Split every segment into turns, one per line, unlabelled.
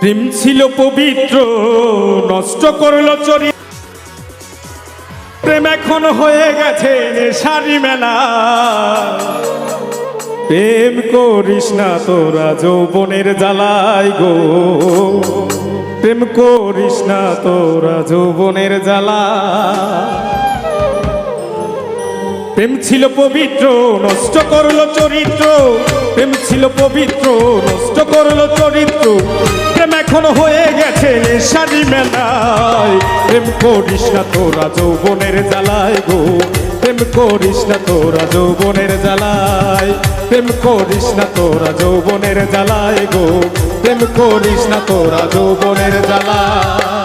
প্রেম ছিল পবিত্র, নষ্ট করল চরি প্রেম এখন হয়ে গেছে নেশারি মেলা। প্রেম করিস না তোরা যৌবনের জ্বালাই গো। প্রেম করিস না তোরা যৌবনের জ্বালা। প্রেম ছিল পবিত্র, নষ্ট করল চরিত্র। প্রেম ছিল পবিত্র, নষ্ট করল চরিত্র। প্রেম এখন হয়ে গেছে নেশারি মেলায়। প্রেম করিস না তোরা যৌবনের জ্বালায় গো। প্রেম করিস না তোরা যৌবনের জ্বালায়। প্রেম করিস না তোরা যৌবনের জ্বালায় গো। প্রেম করিস না তোরা যৌবনের জ্বালায়।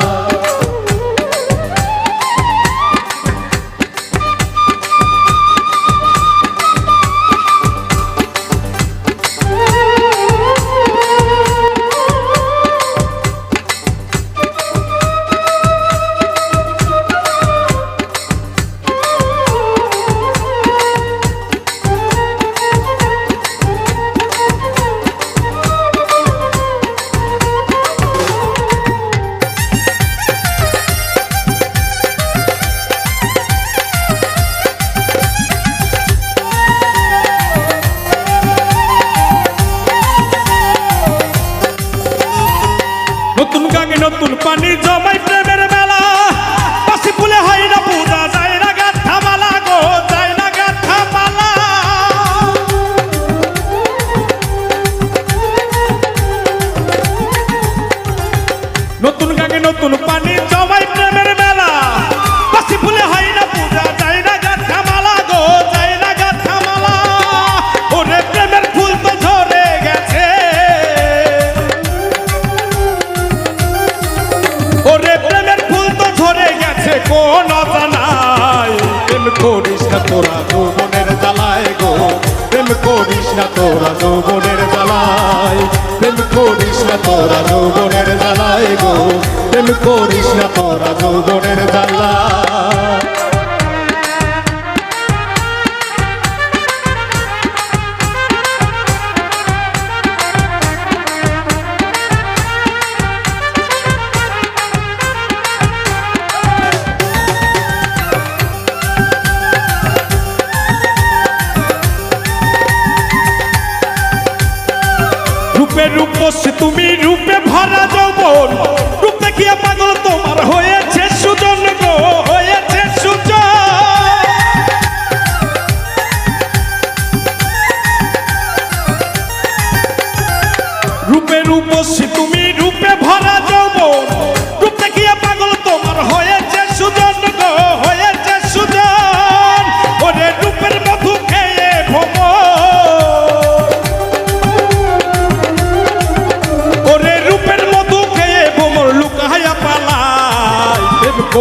নতুন পানি জমাই প্রেমের মেলা। পাশি ফুলে হয় না পূজা যায় না গাথা মালা গো যায় না গাথা মালা। ওরে প্রেমের ফুল তো ঝরে গেছে। ওরে প্রেমের ফুল তো ঝরে গেছে, কোন অজানায় প্রেম করিস না তোরা যৌবনের জ্বালায় গো। প্রেম করিস না তোরা যৌবনের প্রেম করিস না তোরা যৌবনের জ্বালায় গো। প্রেম করিস না তোরা যৌবনের জ্বালায় রূপে রূপসী তুমি রূপে ভরা যৌবন। রূপে কি পাগল তোমার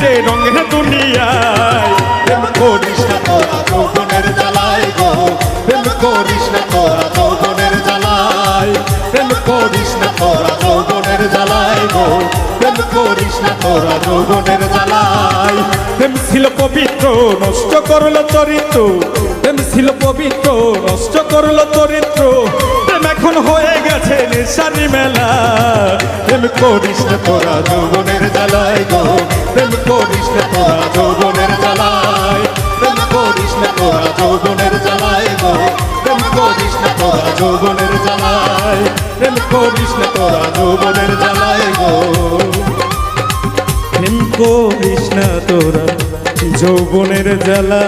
যে রঙের দুনিয়ায়। প্রেম করিস না তোরা যৌবনের জ্বালায় গো। প্রেম করিস না তোরা যৌবনের জ্বালায়। প্রেম করিস না তোরা যৌবনের জ্বালায় গো। প্রেম করিস না তোরা যৌবনের জ্বালায়। প্রেম ছিল পবিত্র নষ্ট করল চরিত্র। প্রেম ছিল পবিত্র নষ্ট করল চরিত্র। প্রেম এখন হয়ে গেছে নিশানি মেলা প্রেম করিস না তোরা যৌবনের জ্বালায় গো। যৌবনের জ্বালায় প্রেম করিস না তোরা যৌবনের জ্বালায় গো। প্রেম করিস না তোরা যৌবনের জ্বালা